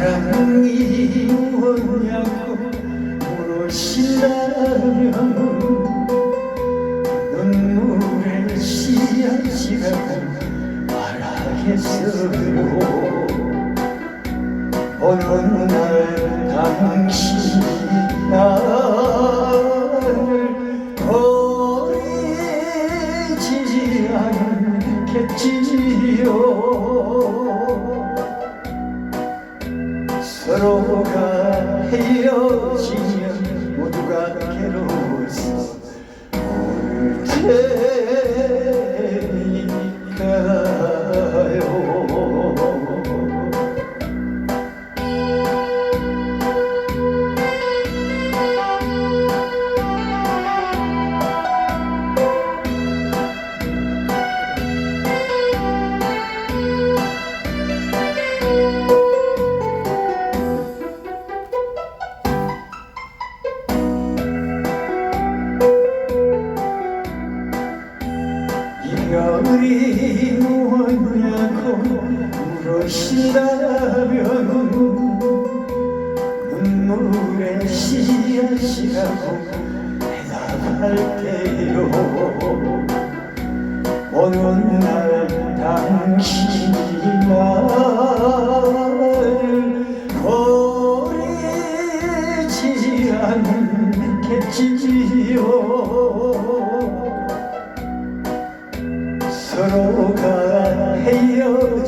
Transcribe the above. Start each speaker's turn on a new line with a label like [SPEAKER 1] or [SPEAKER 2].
[SPEAKER 1] 사랑이 뭐냐고 물으시라면 눈물의 씨앗이라 말하겠어요. 어느 날 당신이 나를 버리지 않겠지요? 서로가 헤어지면 모두가 괴로워서 올테 이별이 뭐냐고 물으신다면 눈물의 씨앗이라고 대답할게요. 어느 날 당신이 나를 버리지 않겠지요 서로가 괴로워